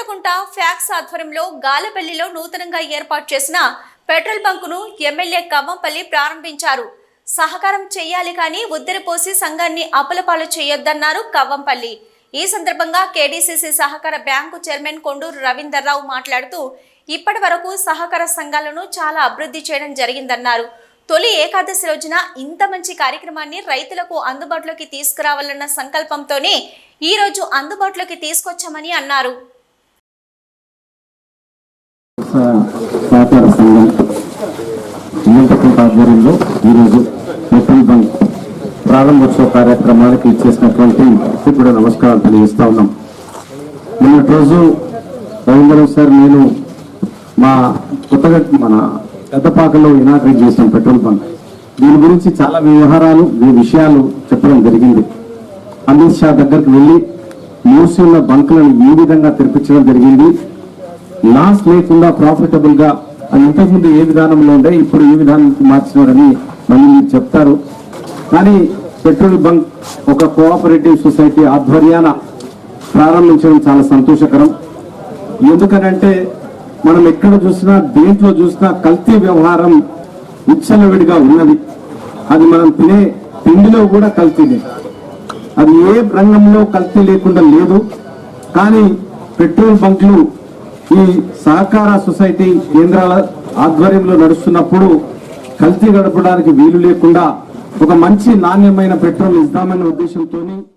Chintakunta fax ఆధ్వర్యంలో గాలపల్లిలో నూతనంగా ఏర్పాటు చేసిన పెట్రోల్ బంకును ఎమ్మెల్యే కవ్వంపల్లి ప్రారంభించారు. సహకారం చేయాలి కానీ ఉద్దరిపోసి సంఘాన్ని అప్పులపాలు చేయొద్దన్నారు కవ్వంపల్లి. ఈ సందర్భంగా కేడీసీసీ సహకార బ్యాంకు చైర్మన్ కొండూరు రవీందర్రావు మాట్లాడుతూ ఇప్పటి వరకు సహకార సంఘాలను చాలా అభివృద్ధి చేయడం జరిగిందన్నారు. తొలి ఏకాదశి రోజున ఇంత మంచి కార్యక్రమాన్ని రైతులకు అందుబాటులోకి తీసుకురావాలన్న సంకల్పంతోనే ఈ రోజు అందుబాటులోకి తీసుకొచ్చామని అన్నారు. సహకార సంఘం నియంత్రణ ఆధ్వర్యంలో ఈరోజు పెట్రోల్ బంక్ ప్రారంభోత్సవ కార్యక్రమానికి ఇచ్చేసినటువంటి కూడా నమస్కారం తెలియజేస్తా ఉన్నాం. మొన్నటి రోజు రవీంద్రం సార్ నేను మా కొత్తగా మన పెద్దపాకలో ఇనాగ్రేట్ చేసిన పెట్రోల్ బంక్. దీని గురించి చాలా వ్యవహారాలు మీ విషయాలు చెప్పడం జరిగింది. అమిత్ షా దగ్గరికి వెళ్ళి మూసి ఉన్న బంకులను ఈ విధంగా తెరిపించడం జరిగింది. లాస్ లేకుండా ప్రాఫిటబుల్గా ఇంతకుముందు ఏ విధానంలో ఉండే ఇప్పుడు ఏ విధానానికి మార్చినారని మళ్ళీ మీరు చెప్తారు. కానీ పెట్రోల్ బంక్ ఒక కోఆపరేటివ్ సొసైటీ ఆధ్వర్యాన ప్రారంభించడం చాలా సంతోషకరం. ఎందుకనంటే మనం ఎక్కడ చూసినా దేంట్లో చూసినా కల్తీ వ్యవహారం ఉచ్చలవిడిగా ఉన్నది. అది మనం తినే తిండిలో కూడా కల్తీనే. అది ఏ రంగంలో కల్తీ లేకుండా లేదు. కానీ పెట్రోల్ బంక్లు ఈ సహకార సొసైటీ కేంద్రాల ఆధ్వర్యంలో నడుస్తున్నప్పుడు కల్తీ గడపడానికి వీలు లేకుండా ఒక మంచి నాణ్యమైన పెట్రోల్ ఇద్దామనే ఉద్దేశంతోని